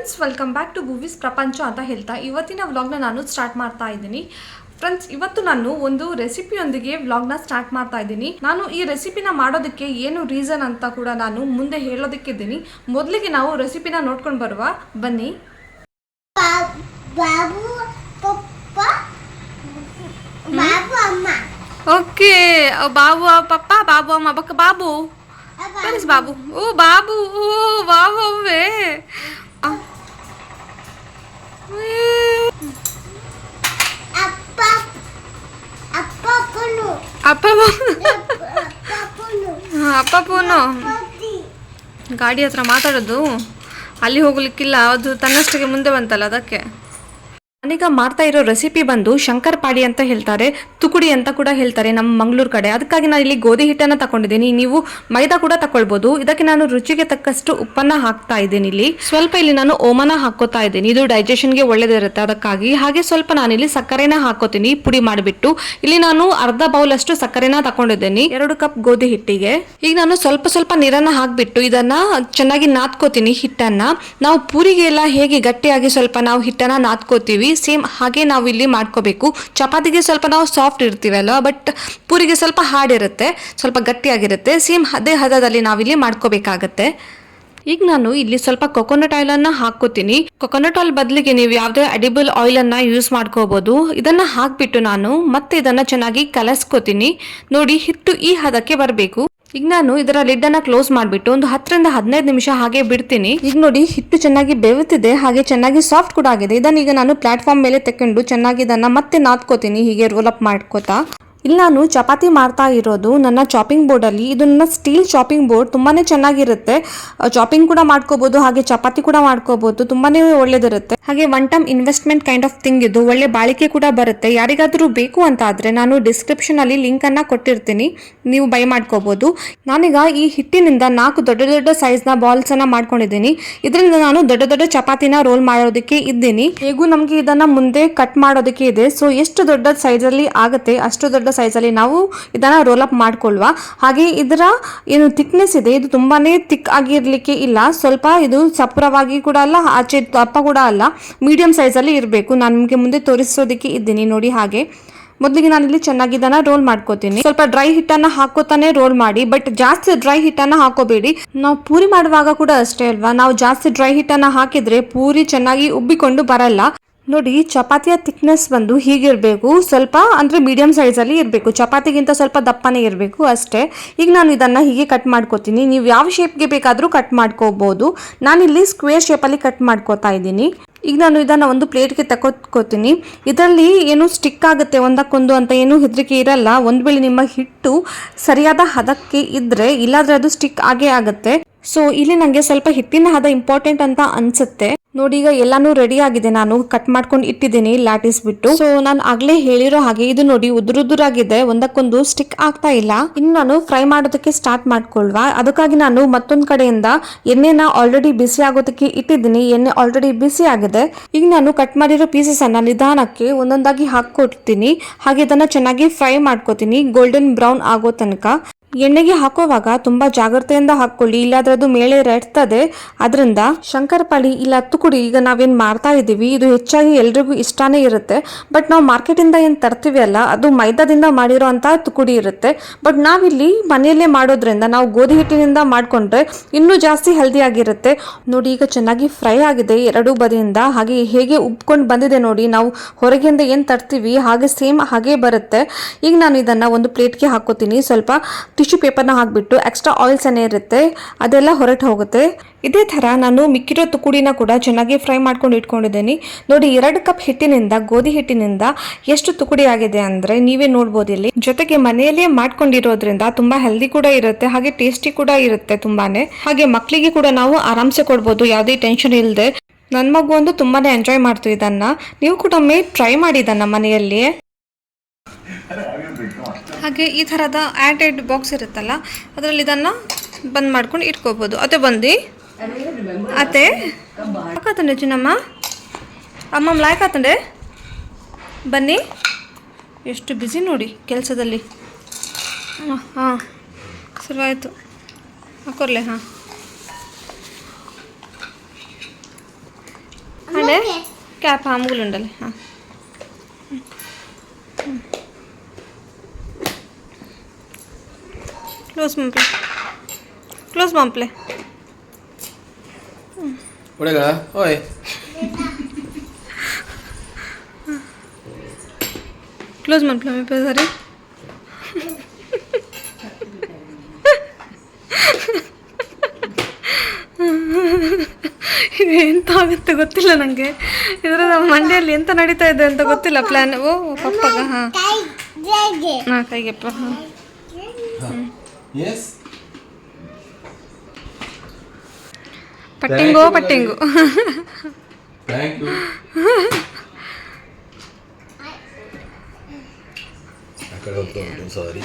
Friends welcome back to ಭೂವಿಸ್ ಪ್ರಪಂಚ ಅಂತ ಹೇಳ್ತಾ ಇವತ್ತಿನ ವ್ಲಾಗ್ನ ನಾನು ಸ್ಟಾರ್ಟ್ ಮಾಡ್ತಾ ಇದ್ದೀನಿ. ಫ್ರೆಂಡ್ಸ್ ಇವತ್ತು ನಾನು ಒಂದು ರೆಸಿಪಿಯೊಂದಿಗೆ ವ್ಲಾಗ್ನ ಸ್ಟಾರ್ಟ್ ಮಾಡ್ತಾ ಇದ್ದೀನಿ. ನಾನು ಈ ರೆಸಿಪಿನ ಮಾಡೋದಕ್ಕೆ ಏನು ರೀಸನ್ ಅಂತ ಕೂಡ ನಾನು ಮುಂದೆ ಹೇಳೋದಕ್ಕಿದ್ದೀನಿ ಮೊದಲಿಗೆ ನಾವು ರೆಸಿಪಿನ ನೋಡ್ಕೊಂಡು ಬರುವ ಬನ್ನಿ. ಬಾಬು ಬಾಬು ಓಕೆ ಬಾಬು ಪಪ್ಪ ಬಾಬು ಅಮ್ಮ ಬಕ್ಕ ಬಾಬು. ಫ್ರೆಂಡ್ಸ್ ಬಾಬು. ಓ ಬಾಬು ಓ ಬಾಬುವೇ ಅಪ್ಪ ಅಪ್ಪ ಪುನು ಅಪ್ಪ ಫೋನು ಗಾಡಿ ಹತ್ರ ಮಾತಾಡೋದು. ಅಲ್ಲಿ ಹೋಗ್ಲಿಕ್ಕಿಲ್ಲ ಅದು ತನ್ನಷ್ಟಕ್ಕೆ ಮುಂದೆ ಬಂತಲ್ಲ ಅದಕ್ಕೆ. ನಾನೀಗ ಮಾಡ್ತಾ ಇರೋ ರೆಸಿಪಿ ಬಂದು ಶಂಕರ್ ಪಾಡಿ ಅಂತ ಹೇಳ್ತಾರೆ, ತುಕುಡಿ ಅಂತ ಕೂಡ ಹೇಳ್ತಾರೆ ನಮ್ಮ ಮಂಗಳೂರು ಕಡೆ. ಅದಕ್ಕಾಗಿ ನಾನು ಇಲ್ಲಿ ಗೋಧಿ ಹಿಟ್ಟನ್ನು ತಗೊಂಡಿದ್ದೀನಿ ನೀವು ಮೈದಾ ಕೂಡ ತಗೊಳ್ಬೋದು ಇದಕ್ಕೆ ನಾನು ರುಚಿಗೆ ತಕ್ಕಷ್ಟು ಉಪ್ಪನ್ನು ಹಾಕ್ತಾ ಇದ್ದೀನಿ ಇಲ್ಲಿ. ಸ್ವಲ್ಪ ಇಲ್ಲಿ ನಾನು ಓಮನ ಹಾಕೋತಾ ಇದ್ದೀನಿ. ಇದು ಡೈಜೆಷನ್ಗೆ ಒಳ್ಳೇದಿರುತ್ತೆ ಅದಕ್ಕಾಗಿ. ಹಾಗೆ ಸ್ವಲ್ಪ ನಾನಿಲ್ಲಿ ಸಕ್ಕರೆನ ಹಾಕೋತೀನಿ ಪುಡಿ ಮಾಡಿಬಿಟ್ಟು. ಇಲ್ಲಿ ನಾನು ಅರ್ಧ ಬೌಲ್ ಅಷ್ಟು ಸಕ್ಕರೆನ ತಗೊಂಡಿದ್ದೀನಿ ಎರಡು ಕಪ್ ಗೋಧಿ ಹಿಟ್ಟಿಗೆ. ಈಗ ನಾನು ಸ್ವಲ್ಪ ಸ್ವಲ್ಪ ನೀರನ್ನ ಹಾಕ್ಬಿಟ್ಟು ಇದನ್ನ ಚೆನ್ನಾಗಿ ನಾದ್ಕೋತೀನಿ ಹಿಟ್ಟನ್ನ. ನಾವು ಪೂರಿಗೆ ಎಲ್ಲ ಹೇಗೆ ಗಟ್ಟಿಯಾಗಿ ಸ್ವಲ್ಪ ನಾವು ಹಿಟ್ಟನ್ನ ನಾದ್ಕೋತೀವಿ ಸೇಮ್ ಹಾಗೆ ನಾವು ಇಲ್ಲಿ ಮಾಡ್ಕೋಬೇಕು. ಚಪಾತಿಗೆ ಸ್ವಲ್ಪ ನಾವು ಸಾಫ್ಟ್ ಇರ್ತೀವಲ್ಲ ಬಟ್ ಪೂರಿಗೆ ಸ್ವಲ್ಪ ಹಾರ್ಡ್ ಇರುತ್ತೆ ಸ್ವಲ್ಪ ಗಟ್ಟಿಯಾಗಿರುತ್ತೆ. ಸೇಮ್ ಅದೇ ಹದದಲ್ಲಿ ನಾವಿಲ್ಲಿ ಮಾಡ್ಕೋಬೇಕಾಗತ್ತೆ. ಈಗ ನಾನು ಇಲ್ಲಿ ಸ್ವಲ್ಪ ಕೊಕೊನಟ್ ಆಯಿಲ್ ಅನ್ನ ಹಾಕೋತೀನಿ ಕೊಕೊನಟ್ ಆಯಿಲ್ ಬದಲಿಗೆ ನೀವು ಯಾವುದೇ ಅಡಿಬಲ್ ಆಯಿಲ್ ಅನ್ನ ಯೂಸ್ ಮಾಡ್ಕೋಬಹುದು ಇದನ್ನ ಹಾಕ್ಬಿಟ್ಟು ನಾನು ಮತ್ತೆ ಇದನ್ನ ಚೆನ್ನಾಗಿ ಕಲಸ್ಕೋತೀನಿ. ನೋಡಿ ಹಿಟ್ಟು ಈ ಹದಕ್ಕೆ ಬರಬೇಕು. ಈಗ ನಾನು ಇದರ ಲಿಡ್ ಅನ್ನ ಕ್ಲೋಸ್ ಮಾಡಿಬಿಟ್ಟು ಒಂದು ಹತ್ತರಿಂದ ಹದಿನೈದು ನಿಮಿಷ ಹಾಗೆ ಬಿಡ್ತೀನಿ. ಈಗ ನೋಡಿ, ಹಿಟ್ಟು ಚೆನ್ನಾಗಿ ಬೆವುತ್ತಿದೆ ಹಾಗೆ ಚೆನ್ನಾಗಿ ಸಾಫ್ಟ್ ಕೂಡ ಆಗಿದೆ. ಇದನ್ನ ಈಗ ನಾನು ಪ್ಲಾಟ್ಫಾರ್ಮ್ ಮೇಲೆ ತಕೊಂಡು ಚೆನ್ನಾಗಿ ಇದನ್ನ ಮತ್ತೆ ನಾದ್ಕೋತೀನಿ. ಹೀಗೆ ರೋಲ್ ಅಪ್ ಮಾಡ್ಕೋತಾ. ಇಲ್ಲಿ, ನಾನು ಚಪಾತಿ ಮಾಡ್ತಾ ಇರೋದು. ನನ್ನ ಚಾಪಿಂಗ್ ಬೋರ್ಡಲ್ಲಿ ಇದು ನನ್ನ ಸ್ಟೀಲ್ ಚಾಪಿಂಗ್ ಬೋರ್ಡ್ ತುಂಬಾನೇ ಚೆನ್ನಾಗಿರುತ್ತೆ. ಚಾಪಿಂಗ್ ಕೂಡ ಮಾಡ್ಕೋಬಹುದು ಹಾಗೆ ಚಪಾತಿ ಕೂಡ ಮಾಡ್ಕೋಬಹುದು ತುಂಬಾನೇ ಒಳ್ಳೆದಿರುತ್ತೆ. ಹಾಗೆ one time investment kind of thing ಇದು. ಒಳ್ಳೆ ಬಾಳಿಕೆ ಕೂಡ ಬರುತ್ತೆ. ಯಾರಿಗಾದರೂ ಬೇಕು ಅಂತ ಆದ್ರೆ ನಾನು ಡಿಸ್ಕ್ರಿಪ್ಷನ್ ಅಲ್ಲಿ ಲಿಂಕ್ ಅನ್ನ ಕೊಟ್ಟಿರ್ತೀನಿ. ನೀವು ಬೈ ಮಾಡ್ಕೋಬಹುದು ನಾನೀಗ ಈ ಹಿಟ್ಟಿನಿಂದ ನಾಲ್ಕು ದೊಡ್ಡ ದೊಡ್ಡ ಸೈಜ್ನ ನ ಬಾಲ್ಸ್ ಅನ್ನ ಮಾಡ್ಕೊಂಡಿದ್ದೀನಿ. ಇದರಿಂದ ನಾನು ದೊಡ್ಡ ದೊಡ್ಡ ಚಪಾತಿನ ರೋಲ್ ಮಾಡೋದಕ್ಕೆ ಇದ್ದೀನಿ. ಹೇಗೂ ನಮಗೆ ಇದನ್ನ ಮುಂದೆ ಕಟ್ ಮಾಡೋದಕ್ಕೆ ಇದೆ. ಸೊ ಎಷ್ಟು ದೊಡ್ಡ ಸೈಜ್ ಅಲ್ಲಿ ಆಗುತ್ತೆ, ಅಷ್ಟು ದೊಡ್ಡ ಸೈಜ್ ಅಲ್ಲಿ ನಾವು ಇದನ್ನು ರೋಲ್ ಅಪ್ ಮಾಡ್ಕೊಳ್ವಾ. ಹಾಗೆ ಇದರ ಏನು ಥಿಕ್ನೆಸ್ ಇದೆ, ಇದು ತುಂಬಾನೇ ಥಿಕ್ ಆಗಿರಲಿಕ್ಕೆ ಇಲ್ಲ. ಸ್ವಲ್ಪ ಇದು ಸಪ್ರವಾಗಿ ಕೂಡ ಅಲ್ಲ, ಆಚೆ ದಪ್ಪ ಕೂಡ ಅಲ್ಲ. ಮೀಡಿಯಂ ಸೈಜಲ್ಲಿ ಇರಬೇಕು. ನಾನು ನಿಮಗೆ ಮುಂದೆ ತೋರಿಸೋದಕ್ಕೆ ಇದ್ದೀನಿ ನೋಡಿ ಹಾಗೆ. ಮೊದಲಿಗೆ ನಾನಿಲ್ಲಿ ಚೆನ್ನಾಗಿ ಇದನ್ನ ರೋಲ್ ಮಾಡ್ಕೋತೀನಿ. ಸ್ವಲ್ಪ ಡ್ರೈ ಹಿಟ್ಟನ್ನ ಹಾಕೋತಾನೆ ರೋಲ್ ಮಾಡಿ ಬಟ್ ಜಾಸ್ತಿ ಡ್ರೈ ಹಿಟ್ಟನ್ನ ಹಾಕೋಬೇಡಿ. ನಾವು ಪೂರಿ ಮಾಡುವಾಗ ಕೂಡ ಅಷ್ಟೇ ಅಲ್ವಾ? ನಾವು ಜಾಸ್ತಿ ಡ್ರೈ ಹಿಟ್ಟನ್ನ ಹಾಕಿದ್ರೆ ಪೂರಿ ಚೆನ್ನಾಗಿ ಉಬ್ಬಿಕೊಂಡು ಬರಲ್ಲ. ನೋಡಿ, ಚಪಾತಿಯ ಥಿಕ್ನೆಸ್ ಬಂದು ಹೀಗಿರಬೇಕು. ಸ್ವಲ್ಪ ಅಂದರೆ ಮೀಡಿಯಂ ಸೈಜಲ್ಲಿ ಇರಬೇಕು. ಚಪಾತಿಗಿಂತ ಸ್ವಲ್ಪ ದಪ್ಪನೇ ಇರಬೇಕು ಅಷ್ಟೇ. ಈಗ ನಾನು ಇದನ್ನು ಹೀಗೆ ಕಟ್ ಮಾಡ್ಕೋತೀನಿ. ನೀವು ಯಾವ ಶೇಪ್ಗೆ ಬೇಕಾದರೂ ಕಟ್ ಮಾಡ್ಕೋಬೋದು. ನಾನಿಲ್ಲಿ ಸ್ಕ್ವೇರ್ ಶೇಪಲ್ಲಿ ಕಟ್ ಮಾಡ್ಕೋತಾ ಇದ್ದೀನಿ. ಈಗ ನಾನು ಇದನ್ನು ಒಂದು ಪ್ಲೇಟ್ಗೆ ತಗೊತ್ಕೋತೀನಿ ಇದರಲ್ಲಿ ಏನು ಸ್ಟಿಕ್ ಆಗುತ್ತೆ, ಒಂದಕ್ಕೊಂದು ಅಂತ ಏನು ಹೆದರಿಕೆ ಇರಲ್ಲ. ಒಂದು ವೇಳೆ ನಿಮ್ಮ ಹಿಟ್ಟು ಸರಿಯಾದ ಹದಕ್ಕೆ ಇದ್ದರೆ ಇಲ್ಲಾದರೆ ಅದು ಸ್ಟಿಕ್ ಆಗೇ ಆಗುತ್ತೆ. ಸೊ ಇಲ್ಲಿ ನನಗೆ ಸ್ವಲ್ಪ ಹಿಟ್ಟಿನ ಹದ ಇಂಪಾರ್ಟೆಂಟ್ ಅಂತ ಅನ್ಸುತ್ತೆ. ನೋಡಿ, ಈಗ ಎಲ್ಲಾನು ರೆಡಿ ಆಗಿದೆ. ನಾನು ಕಟ್ ಮಾಡ್ಕೊಂಡು ಇಟ್ಟಿದ್ದೀನಿ ಲ್ಯಾಟಿಸ್ ಬಿಟ್ಟು. ಸೊ ನಾನು ಆಗ್ಲೇ ಹೇಳಿರೋ ಹಾಗೆ ಇದು ನೋಡಿ ಉದುರುದುರಾಗಿದೆ. ಒಂದಕ್ಕೊಂದು ಸ್ಟಿಕ್ ಆಗ್ತಾ ಇಲ್ಲ. ಇನ್ನು ನಾನು ಫ್ರೈ ಮಾಡೋದಕ್ಕೆ ಸ್ಟಾರ್ಟ್ ಮಾಡ್ಕೊಳ್ವಾ. ಅದಕ್ಕಾಗಿ ನಾನು ಮತ್ತೊಂದ್ ಕಡೆಯಿಂದ ಎಣ್ಣೆನ ಆಲ್ರೆಡಿ ಬಿಸಿ ಆಗೋದಕ್ಕೆ ಇಟ್ಟಿದ್ದೀನಿ. ಎಣ್ಣೆ ಆಲ್ರೆಡಿ ಬಿಸಿ ಆಗಿದೆ. ಈಗ ನಾನು ಕಟ್ ಮಾಡಿರೋ ಪೀಸಸ್ ಅನ್ನ ನಿಧಾನಕ್ಕೆ ಒಂದೊಂದಾಗಿ ಹಾಕೊಡ್ತೀನಿ ಹಾಗೆ ಇದನ್ನ ಚೆನ್ನಾಗಿ ಫ್ರೈ ಮಾಡ್ಕೋತೀನಿ. ಗೋಲ್ಡನ್ ಬ್ರೌನ್ ಆಗೋ ತನಕ. ಎಣ್ಣೆಗೆ ಹಾಕುವಾಗ ತುಂಬಾ ಜಾಗ್ರತೆಯಿಂದ ಹಾಕೊಳ್ಳಿ ಇಲ್ಲಾದ್ರೆ ಅದು ಮೇಲೆ ರೆಡ್ತದೆ. ಅದರಿಂದ ಶಂಕರಪಾಳಿ ಇಲ್ಲ ತುಕುಡಿ ಈಗ ನಾವೇನು ಮಾಡ್ತಾ ಇದ್ದೀವಿ. ಇದು ಹೆಚ್ಚಾಗಿ ಎಲ್ರಿಗೂ ಇಷ್ಟಾನೇ ಇರುತ್ತೆ. ಬಟ್ ನಾವು ಮಾರ್ಕೆಟಿಂದ ಏನು ತರ್ತೀವಿ ಅಲ್ಲ, ಅದು ಮೈದಾದಿಂದ ಮಾಡಿರೋ ತುಕುಡಿ ಇರುತ್ತೆ. ಬಟ್ ನಾವಿಲ್ಲಿ ಮನೆಯಲ್ಲೇ ಮಾಡೋದ್ರಿಂದ, ನಾವು ಗೋಧಿ ಹಿಟ್ಟಿನಿಂದ ಮಾಡಿಕೊಂಡ್ರೆ ಇನ್ನೂ ಜಾಸ್ತಿ ಹೆಲ್ದಿ ಆಗಿರುತ್ತೆ. ನೋಡಿ, ಈಗ ಚೆನ್ನಾಗಿ ಫ್ರೈ ಆಗಿದೆ ಎರಡೂ ಬದಿಯಿಂದ. ಹಾಗೆ ಹೇಗೆ ಉಬ್ಕೊಂಡು ಬಂದಿದೆ ನೋಡಿ, ನಾವು ಹೊರಗಿಂದ ಏನು ತರ್ತೀವಿ, ಹಾಗೆ ಸೇಮ್ ಹಾಗೆ ಬರುತ್ತೆ. ಈಗ ನಾನು ಇದನ್ನು ಒಂದು ಪ್ಲೇಟ್ಗೆ ಹಾಕೋತೀನಿ. ಸ್ವಲ್ಪ ಟಿಶ್ಯೂ ಪೇಪರ್ನ ಹಾಕ್ಬಿಟ್ಟು ಎಕ್ಸ್ಟ್ರಾ ಆಯಿಲ್ಸ್ ಏನೇ ಇರುತ್ತೆ ಅದೆಲ್ಲ ಹೊರಟು ಹೋಗುತ್ತೆ. ಇದೇ ಥರ ನಾನು ಮಿಕ್ಕಿರೋ ತುಕುಡಿನ ಕೂಡ ಚೆನ್ನಾಗಿ ಫ್ರೈ ಮಾಡ್ಕೊಂಡು ಇಟ್ಕೊಂಡಿದ್ದೀನಿ. ನೋಡಿ, ಎರಡು ಕಪ್ ಹಿಟ್ಟಿನಿಂದ, ಗೋಧಿ ಹಿಟ್ಟಿನಿಂದ ಎಷ್ಟು ತುಕುಡಿ ಆಗಿದೆ ಅಂದರೆ ನೀವೇ ನೋಡ್ಬೋದು ಇಲ್ಲಿ. ಜೊತೆಗೆ ಮನೆಯಲ್ಲೇ ಮಾಡ್ಕೊಂಡಿರೋದ್ರಿಂದ ತುಂಬ ಹೆಲ್ದಿ ಕೂಡ ಇರುತ್ತೆ, ಹಾಗೆ ಟೇಸ್ಟಿ ಕೂಡ ಇರುತ್ತೆ ತುಂಬಾನೇ. ಹಾಗೆ ಮಕ್ಕಳಿಗೆ ಕೂಡ ನಾವು ಆರಾಮ್ಸೆ ಕೊಡ್ಬೋದು, ಯಾವುದೇ ಟೆನ್ಷನ್ ಇಲ್ಲದೆ ನನ್ನ ಮಗು ಒಂದು ತುಂಬಾನೇ ಎಂಜಾಯ್ ಮಾಡ್ತು ಇದನ್ನ. ನೀವು ಕೂಡ ಒಮ್ಮೆ ಟ್ರೈ ಮಾಡಿ ಇದನ್ನ ಮನೆಯಲ್ಲಿ ಹಾಗೆ ಈ ಥರದ ಆ್ಯಡೆಡ್ ಬಾಕ್ಸ್ ಇರುತ್ತಲ್ಲ ಅದರಲ್ಲಿ ಇದನ್ನು ಬಂದ್ ಮಾಡ್ಕೊಂಡು ಇಟ್ಕೋಬೋದು. ಅತ್ತೆ ಬಂದು? ಅತ್ತೆ? ಯಾಕತ್ತಂಡೆ ಚಿನ್ನಮ್ಮ? ಅಮ್ಮ ಲಾಯ್ಕಾತಂಡೆ? ಬನ್ನಿ. ಎಷ್ಟು ಬ್ಯುಸಿ ನೋಡಿ ಕೆಲಸದಲ್ಲಿ. ಹಾಂ ಹಾಂ ಶುರುವಾಯಿತು. ಹಾಕೋರ್ಲೆ ಹಾಂ. ಅಂದರೆ ಕ್ಯಾಪ್ ಹಾಂ ಮುಗುಲುಂಡಲ್ಲಿ ಹಾಂ. ಕ್ಲೋಸ್ ಮಾಂಪ್ಲೆ ಕ್ಲೋಸ್ ಮಾಂಪ್ಲೆ ಹುಡುಗ ಓಯ್ ಕ್ಲೋಸ್ ಮಾಂಪ್ಲೆ ಮೇ ಸರಿ ಎಂತ ಆಗುತ್ತೆ ಗೊತ್ತಿಲ್ಲ ನನಗೆ ಇದರ ಮಂಡ್ಯಲ್ಲಿ ಎಂತ ನಡೀತಾ ಇದೆ ಅಂತ ಗೊತ್ತಿಲ್ಲ ಪ್ಲಾನ್ ಓ ಪಪ್ಪಗ ಹಾಂ. ಹಾಂ ಕೈಗೆಪ್ಪ ಹಾಂ. ಎಸ್ ಪಟ್ಟಿಂಗೋ ಪಟ್ಟಿಂಗು ಥ್ಯಾಂಕ್ ಯು ಆ ಕಡೆ ಹೋಗ್ತಾ ಸಾರಿ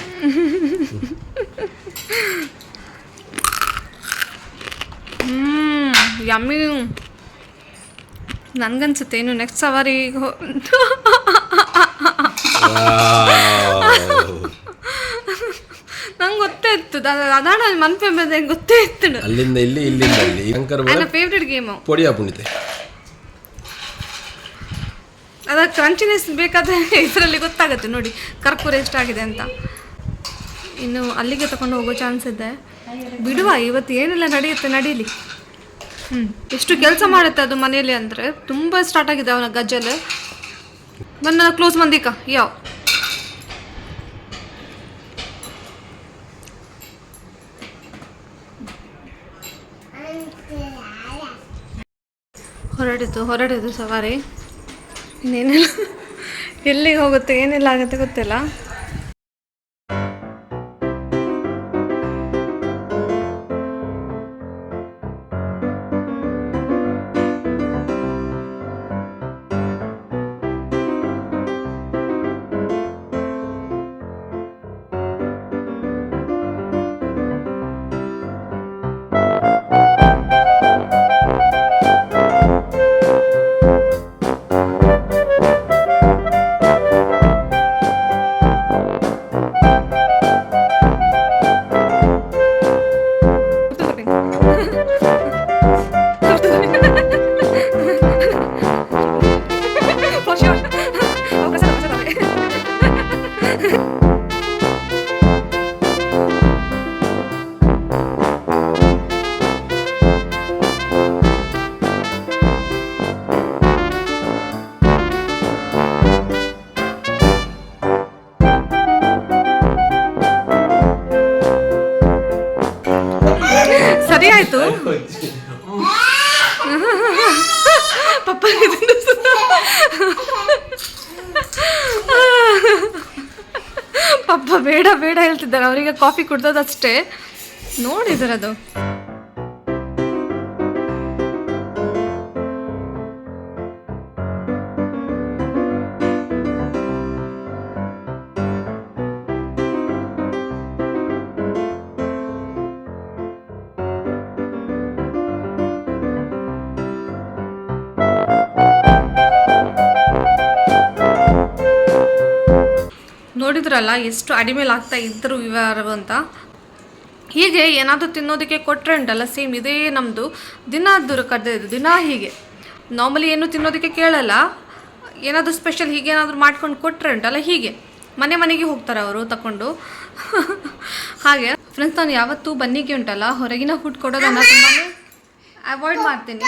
ಹ್ಮ್ ಯಮ್ಮಿ ನನ್ಗನ್ಸುತ್ತೆ ಇನ್ನು ನೆಕ್ಸ್ಟ್ ಸವಾರಿ ಇತ್ತು ಅದಾಣ ಮನ್ಪೆ ಬಂದೆ ಗೊತ್ತೇ ಇತ್ತು. ಅಲ್ಲಿಂದ ಇಲ್ಲಿ ಇಲ್ಲಿಂದ ಅಲ್ಲಿ. ಶಂಕರ್ ನನ್ನ ಫೇವ್ರೆಟ್ ಗೇಮ್ ಪೊಡಿಯ ಪುಣಿತೆ ಅದ ಕ್ರಂಚಿನೆಸ್ ಬೇಕಾದ್ರೆ ಇದರಲ್ಲಿ ಗೊತ್ತಾಗುತ್ತೆ. ನೋಡಿ ಕರ್ಪೂರ ಎಷ್ಟಾಗಿದೆ ಅಂತ. ಇನ್ನು ಅಲ್ಲಿಗೆ ತಗೊಂಡು ಹೋಗೋ ಚಾನ್ಸ್ ಇದೆ. ಬಿಡುವ ಇವತ್ತು ಏನೆಲ್ಲ ನಡೆಯುತ್ತೆ ನಡೀಲಿ. ಹ್ಞೂ ಎಷ್ಟು ಕೆಲಸ ಮಾಡುತ್ತೆ ಅದು ಮನೆಯಲ್ಲಿ ಅಂದರೆ ತುಂಬ ಸ್ಟಾರ್ಟ್ ಆಗಿದೆ ಅವನ ಗಜ್ಜಲ್ ನನ್ನ ಕ್ಲೋಸ್ ಮಂದಿಕ. ಯಾವ? ಹೊರಡಿತು ಹೊರಡಿತು ಸವಾರಿ. ಇನ್ನೇನೆಲ್ಲ? ಎಲ್ಲಿಗೆ ಹೋಗುತ್ತೆ ಏನೆಲ್ಲ ಆಗುತ್ತೆ ಗೊತ್ತಿಲ್ಲ. Yeah. ಆಯ್ತು ಪಪ್ಪ ಪಪ್ಪ ಬೇಡ ಬೇಡ ಹೇಳ್ತಿದ್ದಾರೆ. ಅವರಿಗೆ ಕಾಫಿ ಕುಡ್ದದಷ್ಟೇ ಅಷ್ಟೇ. ಅದು. ನೋಡಿದ್ರಲ್ಲ ಎಷ್ಟು ಅಡಿಮೇಲಾಗ್ತಾ ಆಗ್ತಾ ಇದ್ರು ವಿವರ ಅಂತ. ಹೀಗೆ ಏನಾದರೂ ತಿನ್ನೋದಕ್ಕೆ ಕೊಟ್ಟರೆ ಉಂಟಲ್ಲ ಸೇಮ್ ಇದೇ ನಮ್ಮದು ದಿನ ದೂರ ಕರೆದಿದ್ದು ದಿನ ಹೀಗೆ. ನಾರ್ಮಲಿ ಏನು ತಿನ್ನೋದಕ್ಕೆ ಕೇಳಲ್ಲ. ಏನಾದರೂ ಸ್ಪೆಷಲ್ ಹೀಗೆ ಏನಾದರೂ ಮಾಡ್ಕೊಂಡು ಕೊಟ್ಟರೆ ಉಂಟಲ್ಲ ಹೀಗೆ. ಮನೆ ಮನೆಗೆ ಹೋಗ್ತಾರೆ ಅವರು ತಗೊಂಡು ಹಾಗೆ. ಫ್ರೆಂಡ್ಸ್ ನಾನು ಯಾವತ್ತೂ ಬನ್ನಿಗೆ ಉಂಟಲ್ಲ ಹೊರಗಿನ ಫುಡ್ ಕೊಡೋದನ್ನು ತುಂಬಾ ಅವಾಯ್ಡ್ ಮಾಡ್ತೀನಿ.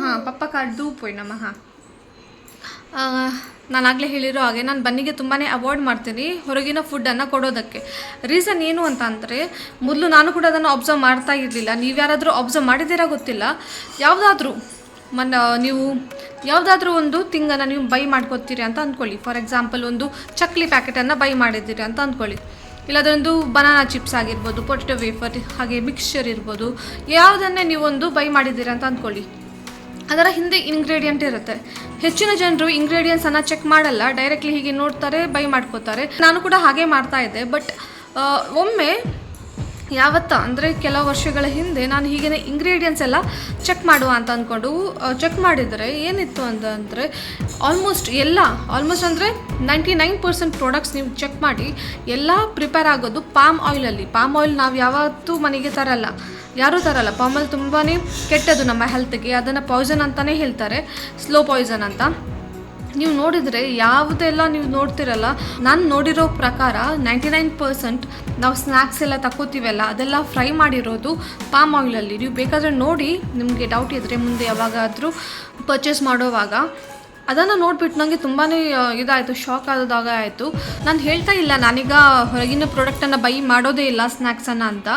ಹಾಂ ಪಪ್ಪ ಕಡ್ದು ಪೋಯ್ ನಮ್ಮ ಹಾಂ ನಾನು ಆಗಲೇ ಹೇಳಿರೋ ಹಾಗೆ ನಾನು ಬನ್ನಿಗೆ ತುಂಬಾ ಅವಾಯ್ಡ್ ಮಾಡ್ತೀನಿ, ಹೊರಗಿನ ಫುಡ್ಡನ್ನು ಕೊಡೋದಕ್ಕೆ. ರೀಸನ್ ಏನು ಅಂತ ಅಂದರೆ, ಮೊದಲು ನಾನು ಕೂಡ ಅದನ್ನು ಅಬ್ಸರ್ವ್ ಮಾಡ್ತಾ ಇರಲಿಲ್ಲ. ನೀವು ಯಾರಾದರೂ ಅಬ್ಸರ್ವ್ ಮಾಡಿದ್ದೀರಾ ಗೊತ್ತಿಲ್ಲ. ಯಾವುದಾದ್ರೂ ಮನ್ನ ನೀವು ಯಾವುದಾದ್ರೂ ಒಂದು ತಿಂಗನ್ನು ನೀವು ಬೈ ಮಾಡ್ಕೊತೀರಿ ಅಂತ ಅಂದ್ಕೊಳ್ಳಿ ಫಾರ್ ಎಕ್ಸಾಂಪಲ್ ಒಂದು ಚಕ್ಲಿ ಪ್ಯಾಕೆಟನ್ನು ಬೈ ಮಾಡಿದ್ದೀರಿ ಅಂತ ಅಂದ್ಕೊಳ್ಳಿ ಇಲ್ಲದೊಂದು ಬನಾನಾ ಚಿಪ್ಸ್ ಆಗಿರ್ಬೋದು ಪೊಟೆಟೊ ವೇಫರ್ ಹಾಗೆ ಮಿಕ್ಸ್ಚರ್ ಇರ್ಬೋದು, ಯಾವುದನ್ನೇ ನೀವೊಂದು ಬೈ ಮಾಡಿದ್ದೀರಿ ಅಂತ ಅಂದ್ಕೊಳ್ಳಿ ಅದರ ಹಿಂದೆ ಇಂಗ್ರೀಡಿಯೆಂಟ್ ಇರುತ್ತೆ. ಹೆಚ್ಚಿನ ಜನರು ಇಂಗ್ರೀಡಿಯೆಂಟ್ಸ್ ಅನ್ನ ಚೆಕ್ ಮಾಡಲ್ಲ ಡೈರೆಕ್ಟ್ಲಿ ಹೀಗೆ ನೋಡ್ತಾರೆ ಬೈ ಮಾಡ್ಕೋತಾರೆ. ನಾನು ಕೂಡ ಹಾಗೆ ಮಾಡ್ತಾ ಇದ್ದೆ ಬಟ್ ಒಮ್ಮೆ ಯಾವತ್ತ, ಅಂದರೆ ಕೆಲವು ವರ್ಷಗಳ ಹಿಂದೆ ನಾನು ಹೀಗೆ ಇಂಗ್ರೀಡಿಯೆಂಟ್ಸ್ ಎಲ್ಲ ಚೆಕ್ ಮಾಡುವ ಅಂತ ಅಂದ್ಕೊಂಡು ಚೆಕ್ ಮಾಡಿದರೆ ಏನಿತ್ತು ಅಂತ ಅಂದರೆ ಆಲ್ಮೋಸ್ಟ್ ಎಲ್ಲ ಆಲ್ಮೋಸ್ಟ್ ಅಂದರೆ ನೈಂಟಿ ನೈನ್ ಪರ್ಸೆಂಟ್ ಪ್ರಾಡಕ್ಟ್ಸ್ ನೀವು ಚೆಕ್ ಮಾಡಿ ಎಲ್ಲ ಪ್ರಿಪೇರ್ ಆಗೋದು ಪಾಮ್ ಆಯಿಲಲ್ಲಿ ಪಾಮ್ ಆಯಿಲ್ ನಾವು ಯಾವತ್ತೂ ಮನೆಗೆ ತರಲ್ಲ. ಯಾರೂ ತರಲ್ಲ. ಪಾಮ್ ಆಯಿಲ್ ತುಂಬಾ ಕೆಟ್ಟದು ನಮ್ಮ ಹೆಲ್ತ್ಗೆ ಅದನ್ನು ಪಾಯ್ಸನ್ ಅಂತಲೇ ಹೇಳ್ತಾರೆ. ಸ್ಲೋ ಪಾಯ್ಸನ್ ಅಂತ. ನೀವು ನೋಡಿದರೆ ಯಾವುದೆಲ್ಲ ನೀವು ನೋಡ್ತಿರಲ್ಲ, ನಾನು ನೋಡಿರೋ ಪ್ರಕಾರ ನೈಂಟಿ ನೈನ್ ಪರ್ಸೆಂಟ್ ನಾವು ಸ್ನ್ಯಾಕ್ಸ್ ಎಲ್ಲ ತಗೋತೀವಲ್ಲ ಅದೆಲ್ಲ ಫ್ರೈ ಮಾಡಿರೋದು ಪಾಮ್ ಆಯಿಲಲ್ಲಿ ನೀವು ಬೇಕಾದರೆ ನೋಡಿ, ನಿಮಗೆ ಡೌಟ್ ಇದ್ದರೆ ಮುಂದೆ ಯಾವಾಗಾದರೂ ಪರ್ಚೇಸ್ ಮಾಡೋವಾಗ. ಅದನ್ನು ನೋಡ್ಬಿಟ್ಟು ನನಗೆ ತುಂಬಾ ಇದಾಯಿತು ಶಾಕ್ ಆದಾಗ ಆಯಿತು. ನಾನು ಹೇಳ್ತಾ ಇಲ್ಲ, ನಾನೀಗ ಹೊರಗಿನ ಪ್ರಾಡಕ್ಟನ್ನು ಬೈ ಮಾಡೋದೇ ಇಲ್ಲ ಸ್ನ್ಯಾಕ್ಸನ್ನು ಅಂತ.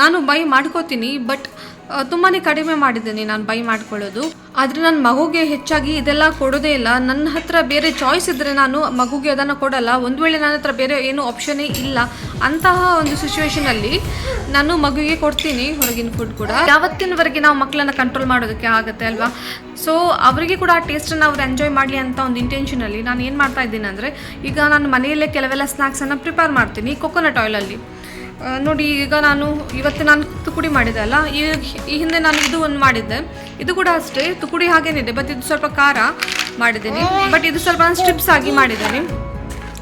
ನಾನು ಬೈ ಮಾಡ್ಕೋತೀನಿ ಬಟ್ ತುಂಬಾ ಕಡಿಮೆ ಮಾಡಿದ್ದೀನಿ ನಾನು ಬೈ ಮಾಡ್ಕೊಳ್ಳೋದು. ಆದರೆ ನನ್ನ ಮಗುಗೆ ಹೆಚ್ಚಾಗಿ ಇದೆಲ್ಲ ಕೊಡೋದೇ ಇಲ್ಲ. ನನ್ನ ಹತ್ರ ಬೇರೆ ಚಾಯ್ಸ್ ಇದ್ದರೆ ನಾನು ಮಗುಗೆ ಅದನ್ನು ಕೊಡಲ್ಲ. ಒಂದು ವೇಳೆ ನನ್ನ ಹತ್ರ ಬೇರೆ ಏನು ಆಪ್ಷನ್ನೇ ಇಲ್ಲ. ಅಂತಹ ಒಂದು ಸಿಚುವೇಶನಲ್ಲಿ ನಾನು ಮಗುವಿಗೆ ಕೊಡ್ತೀನಿ ಹೊರಗಿನ ಫುಡ್ ಕೂಡ. ಯಾವತ್ತಿನವರೆಗೆ ನಾವು ಮಕ್ಕಳನ್ನ ಕಂಟ್ರೋಲ್ ಮಾಡೋದಕ್ಕೆ ಆಗುತ್ತೆ ಅಲ್ವಾ? ಸೊ ಅವರಿಗೆ ಕೂಡ ಆ ಟೇಸ್ಟನ್ನು ಅವ್ರು ಎಂಜಾಯ್ ಮಾಡಲಿ ಅಂತ ಒಂದು ಇಂಟೆನ್ಷನಲ್ಲಿ ನಾನು ಏನು ಮಾಡ್ತಾ ಇದ್ದೀನಿ ಅಂದರೆ, ಈಗ ನಾನು ಮನೆಯಲ್ಲೇ ಕೆಲವೆಲ್ಲ ಸ್ನ್ಯಾಕ್ಸನ್ನು ಪ್ರಿಪೇರ್ ಮಾಡ್ತೀನಿ. ಕೊಕೊನಟ್ ಆಯಿಲಲ್ಲಿ ನೋಡಿ, ಈಗ ನಾನು ಇವತ್ತು ನಾನು ತುಕುಡಿ ಮಾಡಿದೆ ಅಲ್ಲ? ಈ ಈ ಹಿಂದೆ ನಾನು ಇದು ಒಂದು ಮಾಡಿದ್ದೆ. ಇದು ಕೂಡ ಅಷ್ಟೇ. ತುಕುಡಿ ಹಾಗೇನಿದೆ ಬಟ್ ಇದು ಸ್ವಲ್ಪ ಖಾರ ಮಾಡಿದ್ದೀನಿ. ಬಟ್ ಇದು ಸ್ವಲ್ಪ ನಾನು ಸ್ಟ್ರಿಪ್ಸ್ ಆಗಿ ಮಾಡಿದ್ದೀನಿ.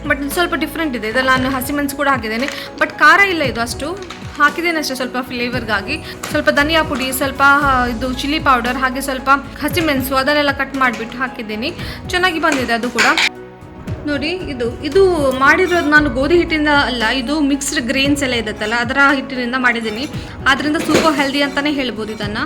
ಬಟ್ ಇದು ಸ್ವಲ್ಪ ಡಿಫ್ರೆಂಟ್ ಇದೆ. ಇದೆಲ್ಲ ನಾನು ಹಸಿಮೆಣಸು ಕೂಡ ಹಾಕಿದ್ದೇನೆ. ಬಟ್ ಖಾರ ಇಲ್ಲ ಇದು ಅಷ್ಟು. ಹಾಕಿದ್ದೇನೆ ಅಷ್ಟೇ ಸ್ವಲ್ಪ ಫ್ಲೇವರ್ಗಾಗಿ ಸ್ವಲ್ಪ ಧನಿಯಾ ಪುಡಿ, ಸ್ವಲ್ಪ ಇದು ಚಿಲ್ಲಿ ಪೌಡರ್ ಹಾಗೆ ಸ್ವಲ್ಪ ಹಸಿಮೆಣಸು ಅದನ್ನೆಲ್ಲ ಕಟ್ ಮಾಡಿಬಿಟ್ಟು ಹಾಕಿದ್ದೀನಿ. ಚೆನ್ನಾಗಿ ಬಂದಿದೆ ಅದು ಕೂಡ. ನೋಡಿ, ಇದು ಇದು ಮಾಡಿರೋದು ನಾನು ಗೋಧಿ ಹಿಟ್ಟಿಂದ ಅಲ್ಲ, ಇದು ಮಿಕ್ಸ್ಡ್ ಗ್ರೇನ್ಸ್ ಎಲ್ಲ ಇರುತ್ತಲ್ಲ, ಅದರ ಹಿಟ್ಟಿನಿಂದ ಮಾಡಿದ್ದೀನಿ. ಆದ್ದರಿಂದ ಸೂಪರ್ ಹೆಲ್ದಿ ಅಂತಲೇ ಹೇಳ್ಬೋದು ಇದನ್ನು.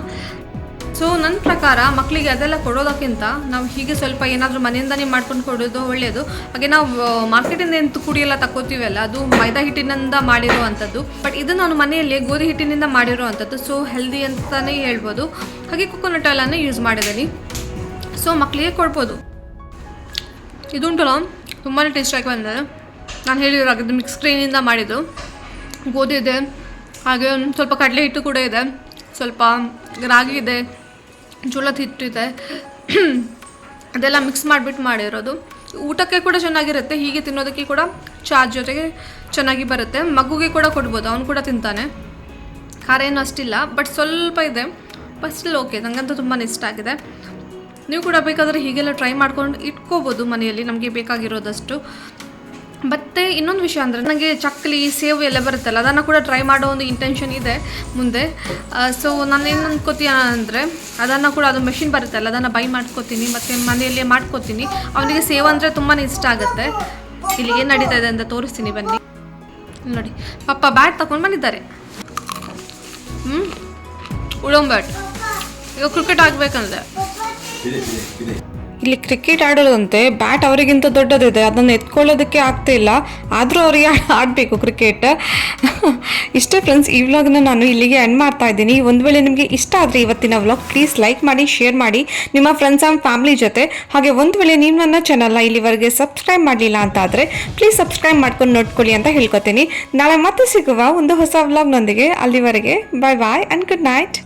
ಸೊ ನನ್ನ ಪ್ರಕಾರ ಮಕ್ಕಳಿಗೆ ಅದೆಲ್ಲ ಕೊಡೋದಕ್ಕಿಂತ ನಾವು ಹೀಗೆ ಸ್ವಲ್ಪ ಏನಾದರೂ ಮನೆಯಿಂದನೇ ಮಾಡ್ಕೊಂಡು ಕೊಡೋದು ಒಳ್ಳೆಯದು ಹಾಗೆ ನಾವು ಮಾರ್ಕೆಟಿಂದ ಎಂತ ಕುಡಿ ಎಲ್ಲ ಅದು ಮೈದಾ ಹಿಟ್ಟಿನಿಂದ ಮಾಡಿರುವಂಥದ್ದು ಬಟ್ ಇದು ನಾನು ಮನೆಯಲ್ಲಿ ಗೋಧಿ ಹಿಟ್ಟಿನಿಂದ ಮಾಡಿರುವಂಥದ್ದು ಸೊ ಹೆಲ್ದಿ ಅಂತಲೇ ಹೇಳ್ಬೋದು. ಹಾಗೆ ಕೊಕೊನಟ್ ಆಯಿಲನ್ನು ಯೂಸ್ ಮಾಡಿದ್ದೀನಿ. ಸೊ ಮಕ್ಕಳಿಗೆ ಕೊಡ್ಬೋದು. ಇದುಂಟಲ್ಲ ತುಂಬಾ ಟೇಸ್ಟಾಗಿ ಬಂದಿದೆ. ನಾನು ಹೇಳಿರೋ ಇದು ಮಿಕ್ಸ್ ಗ್ರೇನಿಂದ ಮಾಡಿದ್ದು. ಗೋಧಿ ಇದೆ, ಹಾಗೆ ಒಂದು ಸ್ವಲ್ಪ ಕಡಲೆ ಹಿಟ್ಟು ಕೂಡ ಇದೆ. ಸ್ವಲ್ಪ ರಾಗಿ ಇದೆ, ಜೋಳದ ಹಿಟ್ಟಿದೆ ಅದೆಲ್ಲ ಮಿಕ್ಸ್ ಮಾಡಿಬಿಟ್ಟು ಮಾಡಿರೋದು. ಊಟಕ್ಕೆ ಕೂಡ ಚೆನ್ನಾಗಿರುತ್ತೆ, ಹೀಗೆ ತಿನ್ನೋದಕ್ಕೆ ಕೂಡ ಚಾ ಜೊತೆಗೆ ಚೆನ್ನಾಗಿ ಬರುತ್ತೆ. ಮಗುಗೆ ಕೂಡ ಕೊಡ್ಬೋದು, ಅವನು ಕೂಡ ತಿಂತಾನೆ. ಖಾರ ಏನು ಅಷ್ಟಿಲ್ಲ ಬಟ್ ಸ್ವಲ್ಪ ಇದೆ. ಫಸ್ಟ್ ಓಕೆ ನನಗಂತೂ ತುಂಬಾ ಇಷ್ಟ ಆಗಿದೆ. ನೀವು ಕೂಡ ಬೇಕಾದರೆ ಹೀಗೆಲ್ಲ ಟ್ರೈ ಮಾಡ್ಕೊಂಡು ಇಟ್ಕೋಬೋದು ಮನೆಯಲ್ಲಿ, ನಮಗೆ ಬೇಕಾಗಿರೋದಷ್ಟು. ಮತ್ತು ಇನ್ನೊಂದು ವಿಷಯ ಅಂದರೆ ನನಗೆ ಚಕ್ಕಲಿ ಸೇವು ಎಲ್ಲ ಬರುತ್ತಲ್ಲ, ಅದನ್ನು ಕೂಡ ಟ್ರೈ ಮಾಡೋ ಒಂದು ಇಂಟೆನ್ಷನ್ ಇದೆ ಮುಂದೆ. ಸೊ ನಾನು ಏನು ಅಂದ್ಕೋತೀನಿ ಅಂದರೆ, ಅದನ್ನು ಕೂಡ ಅದು ಮೆಷಿನ್ ಬರುತ್ತಲ್ಲ, ಅದನ್ನು ಬೈ ಮಾಡ್ಕೋತೀನಿ, ಮತ್ತು ಮನೆಯಲ್ಲೇ ಮಾಡ್ಕೋತೀನಿ. ಅವನಿಗೆ ಸೇವ್ ಅಂದರೆ ತುಂಬಾ ಇಷ್ಟ ಆಗುತ್ತೆ. ಇಲ್ಲಿ ಏನು ನಡೀತಾ ಇದೆ ಅಂತ ತೋರಿಸ್ತೀನಿ, ಬನ್ನಿ. ನೋಡಿ ಪಪ್ಪ ಬ್ಯಾಟ್ ತಗೊಂಡು ಬಂದಿದ್ದಾರೆ. ಹ್ಞೂ ಉಳೋಂಬ್ಯಾಟ್ ಈಗ ಕ್ರಿಕೆಟ್ ಆಗಬೇಕಂದ್ರೆ. ಇಲ್ಲಿ ಕ್ರಿಕೆಟ್ ಆಡೋದಂತೆ ಬ್ಯಾಟ್ ಅವರಿಗಿಂತ ದೊಡ್ಡದಿದೆ. ಅದನ್ನು ಎತ್ಕೊಳ್ಳೋದಕ್ಕೆ ಆಗ್ತಾ ಇಲ್ಲ. ಆದರೂ ಅವರಿಗೆ ಆಡಬೇಕು ಕ್ರಿಕೆಟ್. ಇಷ್ಟೇ ಫ್ರೆಂಡ್ಸ್ ಈ ವ್ಲಾಗ್ನ ನಾನು ಇಲ್ಲಿಗೆ ಎಂಡ್ ಮಾಡ್ತಾ ಇದ್ದೀನಿ. ಒಂದು ವೇಳೆ ನಿಮಗೆ ಇಷ್ಟ ಆದರೆ ಇವತ್ತಿನ ವ್ಲಾಗ್ ಪ್ಲೀಸ್ ಲೈಕ್ ಮಾಡಿ ಶೇರ್ ಮಾಡಿ. ನಿಮ್ಮ ಫ್ರೆಂಡ್ಸ್ ಆ್ಯಂಡ್ ಫ್ಯಾಮಿಲಿ ಜೊತೆ. ಹಾಗೆ ಒಂದು ವೇಳೆ ನೀವು ನನ್ನ ಚಾನಲ್ನ ಇಲ್ಲಿವರೆಗೆ ಸಬ್ಸ್ಕ್ರೈಬ್ ಮಾಡಲಿಲ್ಲ ಅಂತ ಆದರೆ ಪ್ಲೀಸ್ ಸಬ್ಸ್ಕ್ರೈಬ್ ಮಾಡ್ಕೊಂಡು ನೋಡ್ಕೊಳ್ಳಿ ಅಂತ ಹೇಳ್ಕೊತೀನಿ. ನಾಳೆ ಮತ್ತೆ ಸಿಗುವ ಒಂದು ಹೊಸ ವ್ಲಾಗ್ನೊಂದಿಗೆ ಅಲ್ಲಿವರೆಗೆ bye bye and good night